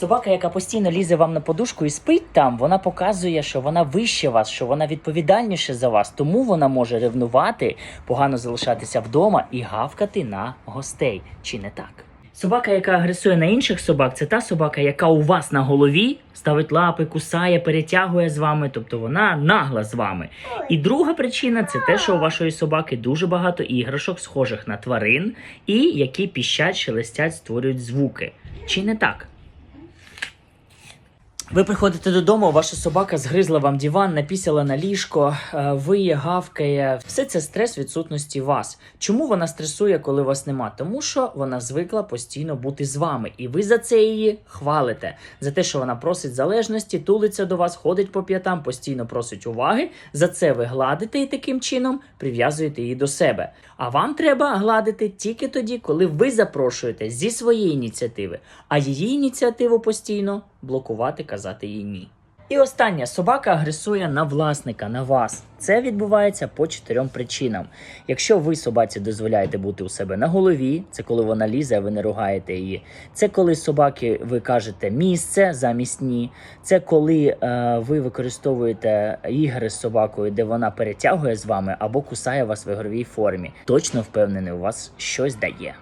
Собака, яка постійно лізе вам на подушку і спить там, вона показує, що вона вище вас, що вона відповідальніше за вас, тому вона може ревнувати, погано залишатися вдома і гавкати на гостей. Чи не так? Собака, яка агресує на інших собак, це та собака, яка у вас на голові ставить лапи, кусає, перетягує з вами, тобто вона нагла з вами. І друга причина це те, що у вашої собаки дуже багато іграшок, схожих на тварин, і які піщать, шелестять, створюють звуки. Чи не так? Ви приходите додому, ваша собака згризла вам диван, напісяла на ліжко, е, виє, гавкає. Все це стрес відсутності вас. Чому вона стресує, коли вас нема? Тому що вона звикла постійно бути з вами, і ви за це її хвалите. За те, що вона просить залежності, тулиться до вас, ходить по п'ятам, постійно просить уваги. За це ви гладите і таким чином прив'язуєте її до себе. А вам треба гладити тільки тоді, коли ви запрошуєте зі своєї ініціативи, а її ініціативу постійно блокувати, казати їй ні. І остання собака агресує на власника, на вас. Це відбувається по чотирьом причинам. Якщо ви собаці дозволяєте бути у себе на голові, це коли вона лізе, ви не ругаєте її. Це коли собаки ви кажете місце замість ні. Це коли е, ви використовуєте ігри з собакою, де вона перетягує з вами або кусає вас в ігровій формі. Точно впевнений, у вас щось дає.